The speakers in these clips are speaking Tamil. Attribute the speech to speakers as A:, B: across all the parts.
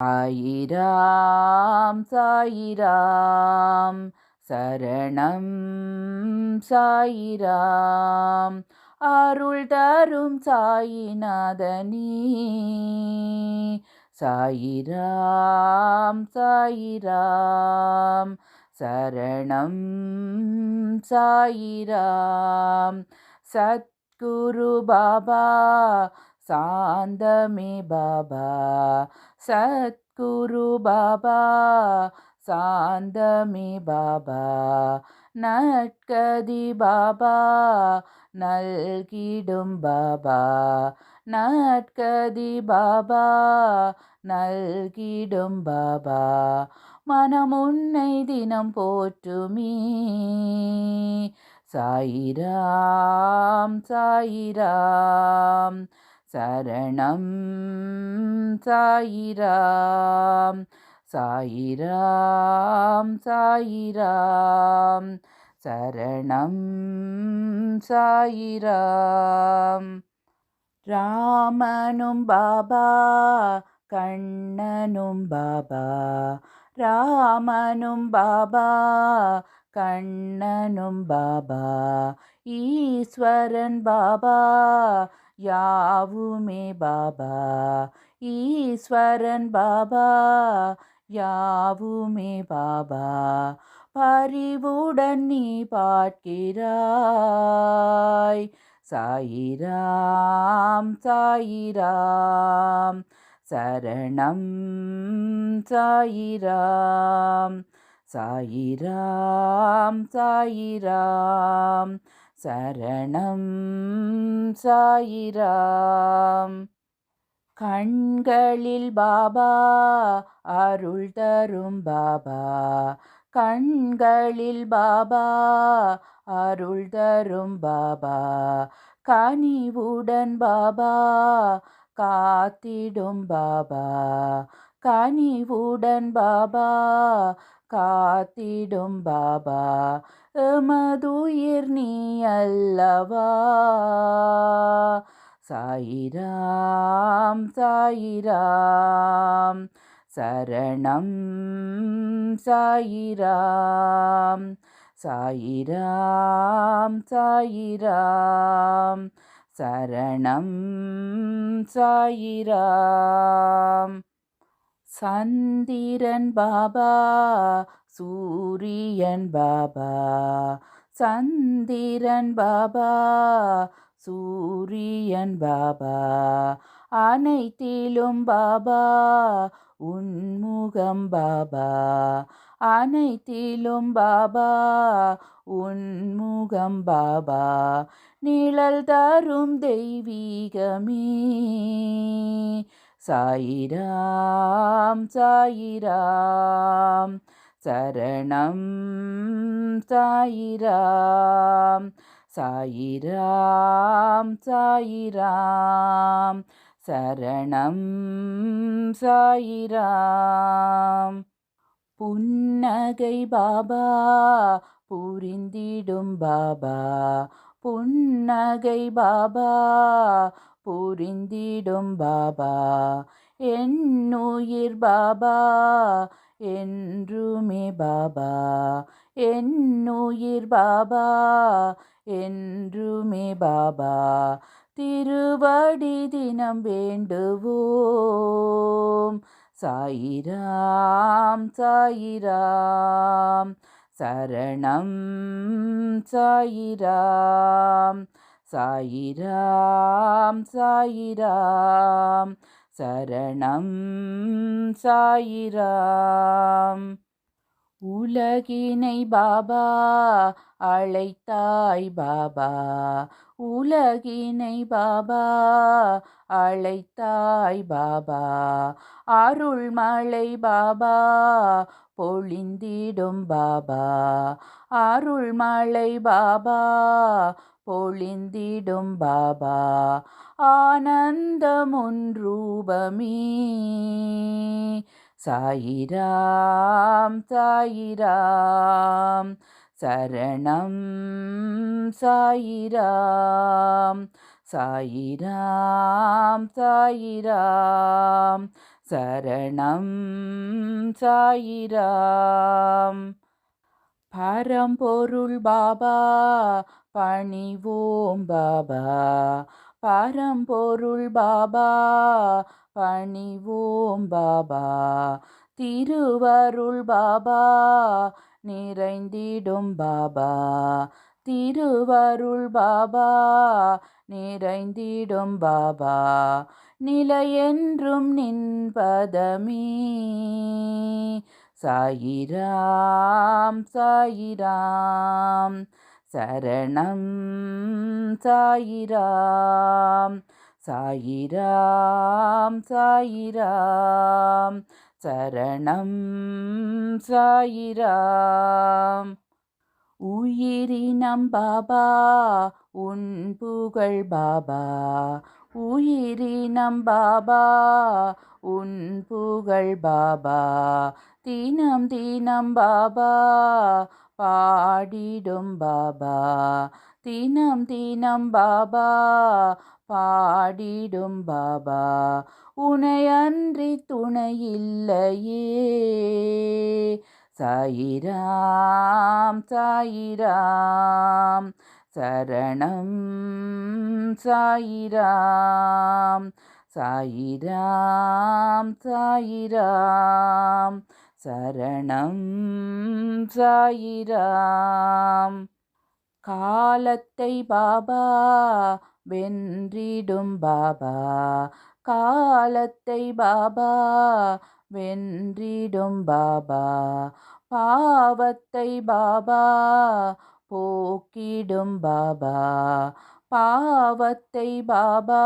A: சாயிராம் சாயிராம். சரணம் சாயிராம். அருள் தரும் சாயிநாதனி. சாயிராம் சாயிராம். சரணம் சாயிராம். சத்குரு பாபா சாந்தமே பாபா. சத்குரு பாபா சாந்தமி பாபா நட்கதி பாபா நல்கிடும் பாபா நட்கதி பாபா நல்கிடும் பாபா மனம் உன்னை தினம் போற்றுமே. சாயிராம் சாயிராம் சரணம் சாயிராம் சாயிராம் சாயிராம் சரணம் சாயிராம். ராமனும் பாபா கண்ணனும் பாபா ராமனும் பாபா கண்ணனும் பாபா ஈஸ்வரன் பாபா யாவுமே பாபா ஈஸ்வரன் பாபா யாவுமே பாபா பரிவுடன் நீ பார்க்கிறாய். சாயிராம் சாயிராம் சரணம் சாயிராம் சாயிராம் சாயிராம் சரணம் சாயிராம். கண்களில் பாபா அருள் தரும் பாபா. கண்களில் பாபா அருள் தரும் பாபா. கனிவுடன் பாபா காத்திடும் பாபா. கனிவுடன் பாபா காத்திடும் பாபா. எமதுயிர் நீ அல்லவா? சாயிராம் சாயிராம் சரணம் சாயிராம் சாயிராம் சாயிராம் சரணம் சாயிராம். சந்திரன் பாபா சூரியன் பாபா சந்திரன் பாபா சூரியன் பாபா அனைத்திலும் பாபா உன்முகம் பாபா அனைத்திலும் பாபா உன்முகம் பாபா நிழல் தரும் தெய்வீகமே. சாயிராம் சாயிராம் சரணம் சாயிராம் சாயிராம் சாயிராம் சரணம் சாயிராம் புன்னகை பாபா புரிந்திடும் பாபா புன்னகை பாபா புரிந்திடும் பாபா என்னுயிர் பாபா என்றுமே பாபா என்னுயிர் பாபா என்றுமே பாபா திருவடி தினம் வேண்டுவோம். சாயிராம் சாயிராம் சரணம் சாயிராம் சாயிராம் சாயிராம் சரணம் சாயிராம். உலகினை பாபா அழைத்தாய் பாபா. உலகினை பாபா அழைத்தாய் பாபா. அருள்மலை பாபா பொழிந்திடும் பாபா. அருள்மலை பாபா பொழிந்திடும் பாபா ஆனந்தமுன்ரூபமே. சாயிராம் சாயிராம் சரணம் சாயிராம். சாயிராம் சாயிராம் சரணம் சாயிராம். பரம்பொருள் பாபா பணிவோம் பாபா. பரம்பொருள் பாபா பணிவோம் பாபா. திருவருள் பாபா நிறைந்திடும் பாபா. திருவருள் பாபா நிறைந்திடும் பாபா. நிலையென்றும் நின்பதமே. சாயிராம் சாயிராம். சரணம் சாயிராம் சாயிராம் சாயிராம் சரணம் சாயிராம். உயிரினம் பாபா உன் புகழ் பாபா. உயிரினம் பாபா உன் புகழ் பாபா. தினம் தினம் பாபா பாடிடும் பாபா. தினம் தினம் பாபா பாடிடும் பாபா. உனையன்றி துணையில்லையே. சாயிராம் சாயிராம். சரணம் சாயிராம். சாயிராம் சாயிராம். சரணம் சாயிராம். காலத்தை பாபா வென்றிடும் பாபா. காலத்தை பாபா வென்றிடும் பாபா. பாவத்தை பாபா போக்கிடும் பாபா. பாவத்தை பாபா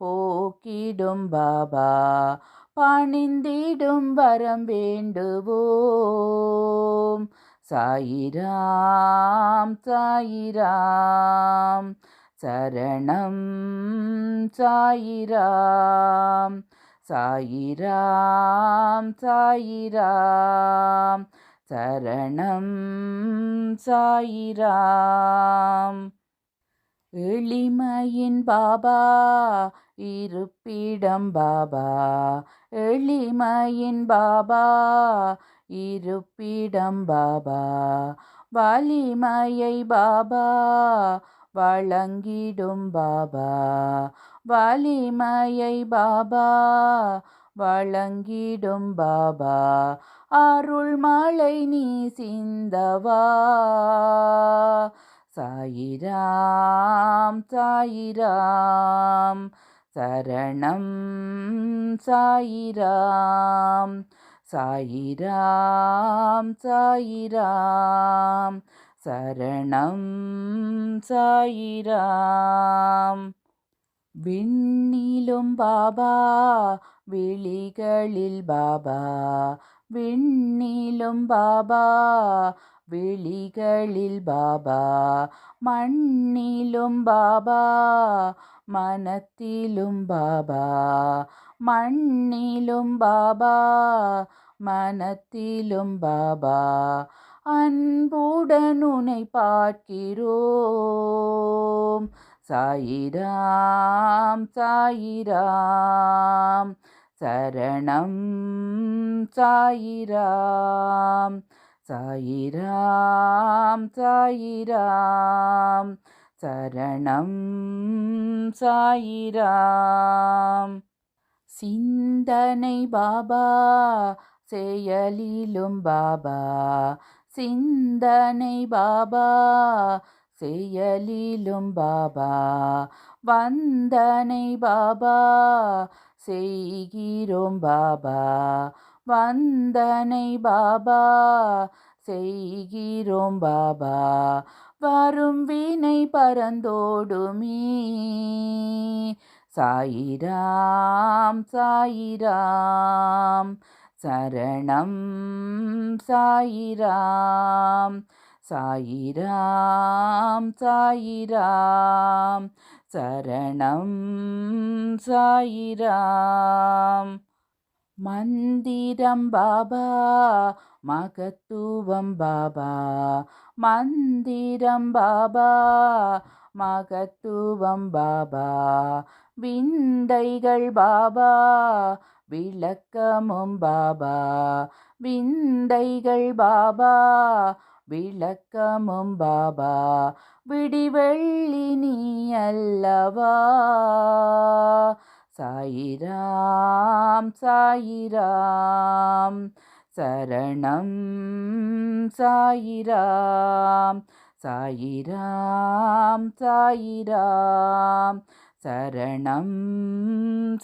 A: போக்கிடும் பாபா. பணிந்திடும் வரம் வேண்டுவோம். சாயிராம் சாயிராம் சரணம் சாயிராம். சாயிராம் சாயிராம் சரணம் சாயிராம். எளிமையின் பாபா இருப்பிடம் பாபா எளிமையின் பாபா இருப்பிடம் பாபா. வலிமையை பாபா வழங்கிடும் பாபா. வலிமையை பாபா வழங்கிடும் பாபா. அருள் அருள்மலை நீ சிந்தவா சாயிராம் சாயிராம். சரணம் சாயிராம் சாயிராம் சாயிராம் சரணம் சாயிராம். விண்ணிலும் பாபா விழிகளில் பாபா விண்ணிலும் பாபா விழிகளில் பாபா மண்ணிலும் பாபா மனத்திலும் பாபா மண்ணிலும் பாபா மனத்திலும் பாபா அன்புடன் உனை பார்க்கிறோம். சாயிராம் சாயிராம் சரணம் சாயிராம் சாயிராம் சாயிராம் சரணம் சாயிராம். சிந்தனை பாபா செயலிலும் பாபா. சிந்தனை பாபா செயலிலும் பாபா. வந்தனை பாபா செய்கிறோம் பாபா. வந்தனை பாபா செய்கிறோம் பாபா. வரும் வீணை பரந்தோடுமே சாயிராம் சாயிராம் சரணம் சாயிராம் சாயிராம் சாயிராம் சரணம் சாயிராம். மந்திரம் பாபா மகத்துவம் பாபா மந்திரம் பாபா. மகத்துவம் பாபா. விந்தைகள் பாபா. விளக்கமும் பாபா. விந்தைகள் பாபா. விளக்கமும் பாபா. விடிவெள்ளி நீ அல்லவா? சாயிராம் சாயிராம். சரணம் சாயிராம் சாயிராம் சாயிராம் சரணம்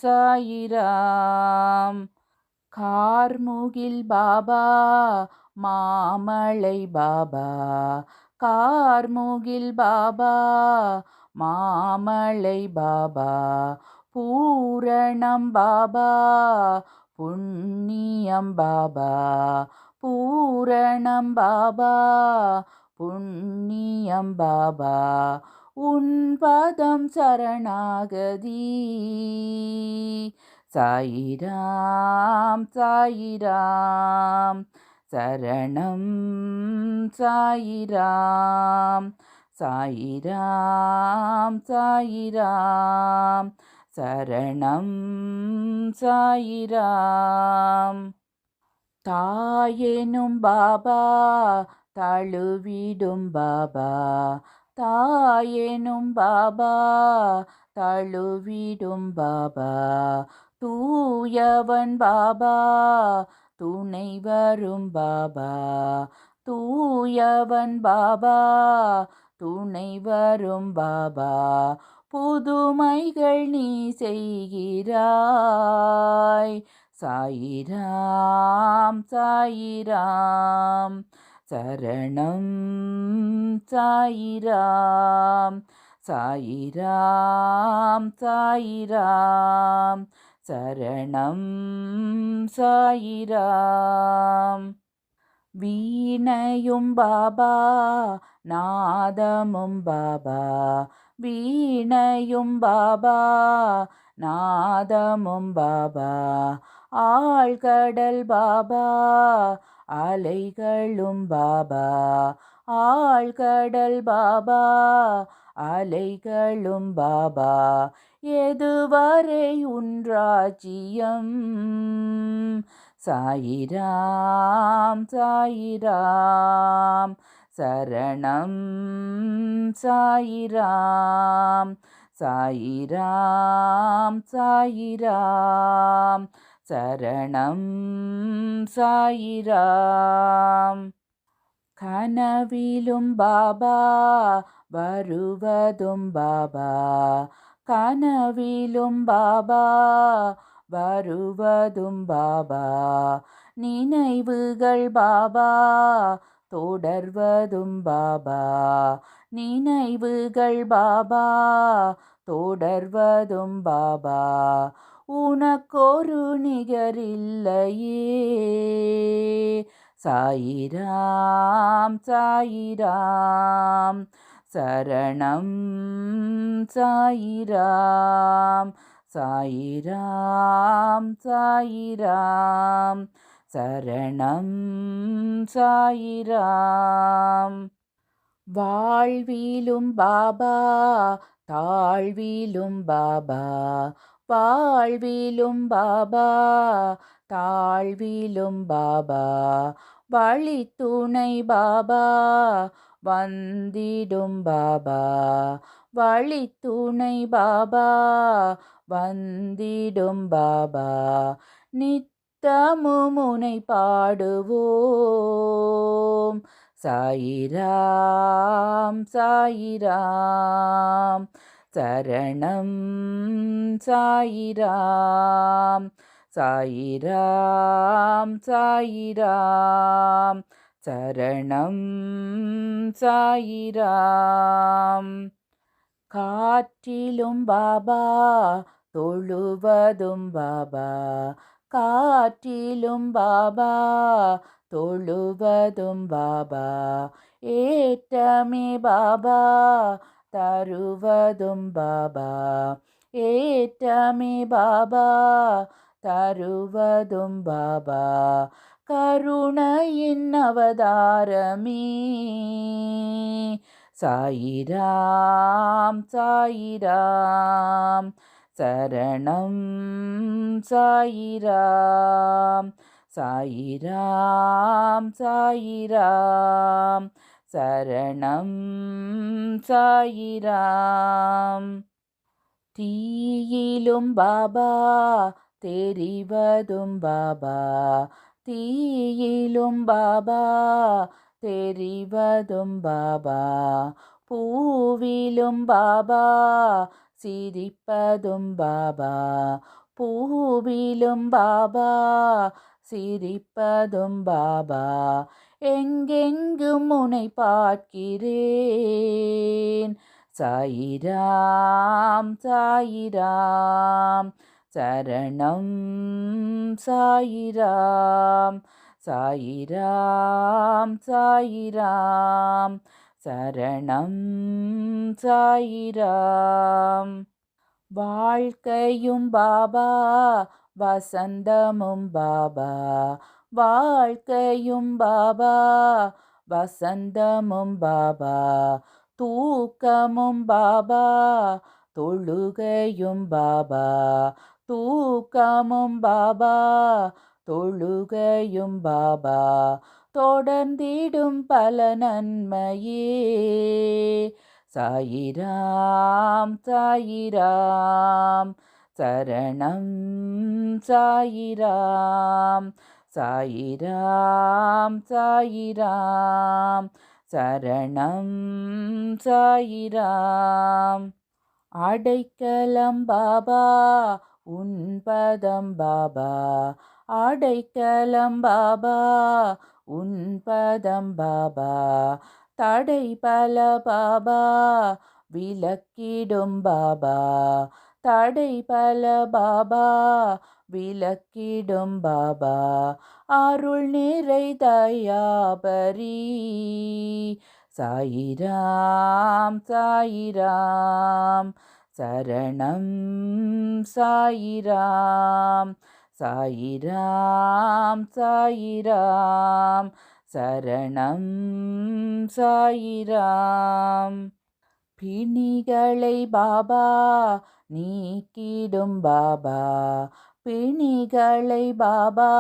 A: சாயிராம். கார்முகில் பாபா மாமலை பாபா கார்முகில் பாபா மாமலை பாபா பூரணம் பாபா புண்ணியம் பாபா பூரணம் பாபா புண்ணியம் பாபா உன்பதம் சரணாகதி. சாயிராம் சாயிராம் சரணம் சாயிராம் சாயிராம் சாயிராம் சரணம் சாயிராம். தாயேனும் பாபா தழுவிடும் பாபா. தாயேனும் பாபா தழுவிடும் பாபா. தூயவன் பாபா துணை வரும் பாபா. தூயவன் பாபா துணை வரும் பாபா. புதுமைகள் நீ செய்கிறாய். சாயிராம் சாயிராம் சரணம் சாயிராம் சாயிராம் சாயிராம் சரணம் சாயிராம். வீணையும் பாபா நாதமும் பாபா வீணையும் பாபா நாதமும் பாபா ஆழ்கடல் பாபா அலைகளும் பாபா ஆழ்கடல் பாபா அலைகளும் பாபா எதுவரை உன்றாஜ்யம் சாயிராம் சாயிராம் சரணம். சாயிராம். சாயிராம் சாயிராம். சரணம். சாயிராம். கனவிலும் பாபா வருவதும் பாபா. கனவிலும் பாபா வருவதும் பாபா. நினைவுகள் பாபா தொடர்வதும் பாபா. நினைவுகள் பாபா. தொடர்வதும் பாபா. உனக்கொரு நிகரில்லையே. சாயிராம் சாயிராம். சரணம் சாயிராம். சாயிராம் சாயிராம். சரணம் சாயிராம். வாழ்விலும் பாபா தாழ்விலும் பாபா. வாழ்விலும் பாபா தாழ்விலும் பாபா. வழி துணை பாபா வந்திடும் பாபா. வழி துணை பாபா வந்திடும் பாபா. நித் உனை பாடுவோம். சாயிராம் சாயிராம் சரணம் சாயிராம். சாயிராம் சாயிராம் சரணம் சாயிராம். காற்றிலும் பாபா தொழுவதும் பாபா காற்றிலும் பாபா தொழுவதும் பாபா. ஏற்றமே பாபா தருவதும் பாபா. ஏற்றமே பாபா தருவதும் பாபா. கருணையின் அவதாரமே. சாயிராம் சாயிராம். சரணம் சாயிராம். சாயிராம் சாயிராம். சரணம் சாயிராம். தீயிலும் பாபா தெரிவதும் பாபா. தீயிலும் பாபா தெரிவதும் பாபா. பூவிலும் பாபா சிரிப்பதும் பாபா. பூவிலும் பாபா சிரிப்பதும் பாபா. எங்கெங்கும் முனை பார்க்கிறேன். சாயிராம் சாயிராம் சரணம் சாயிராம் சாயிராம் சாயிராம். சரணம் சாயிராம். வாழ்க்கையும் பாபா வசந்தமும் பாபா. வாழ்க்கையும் பாபா வசந்தமும் பாபா. தூக்கமும் பாபா தொழுகையும் பாபா. தூக்கமும் பாபா தொழுகையும் பாபா. தொடர்ந்திடும் பல நன்மையே. சாயிராம் சாயிராம் சரணம் சாயிராம். சாயிராம் சாயிராம் சரணம் சாயிராம். அடைக்கலம் பாபா உன் பதம் பாபா. அடைக்கலம் பாபா உன் பதம் பாபா தடை பல பாபா விளக்கிடும் பாபா தடை பல பாபா விளக்கிடும் பாபா அருள் நிறை தயாபரி. சாயிராம் சாயிராம் சரணம் சாயிராம். சாயிராம் சாயிராம். சரணம் சாயிராம். பிணிகளை பாபா நீக்கிடும் பாபா. பிணிகளை பாபா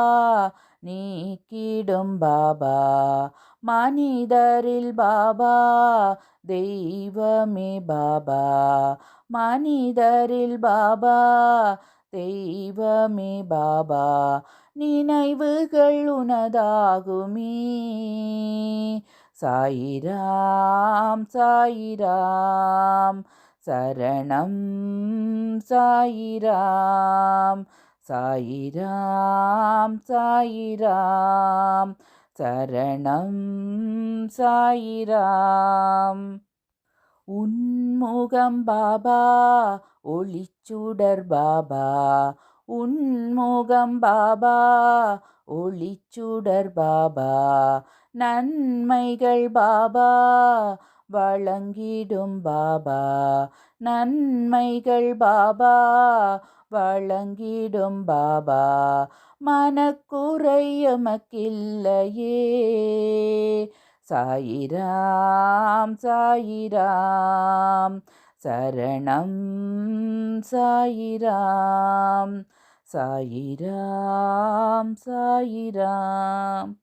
A: நீக்கிடும் பாபா. மனிதரில் பாபா தெய்வமே பாபா. மனிதரில் பாபா தெய்வமே பாபா நினைவுகள் உனதாகுமே. சாயிராம் சாயிராம் சரணம் சாயிராம் சாயிராம் சாயிராம் சரணம் சாயிராம். உன்முகம் பாபா ஒளிச்சுடர் பாபா உன்முகம் பாபா ஒளிச்சுடர் பாபா நன்மைகள் பாபா வழங்கிடும் பாபா நன்மைகள் பாபா வழங்கிடும் பாபா மனக்குறையமக்கில்லையே. சாயிராம் சாயிராம் சரணம் சாயிராம் சாயிராம் சாயிராம்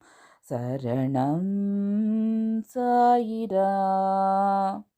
A: சரணம் சாயிராம்.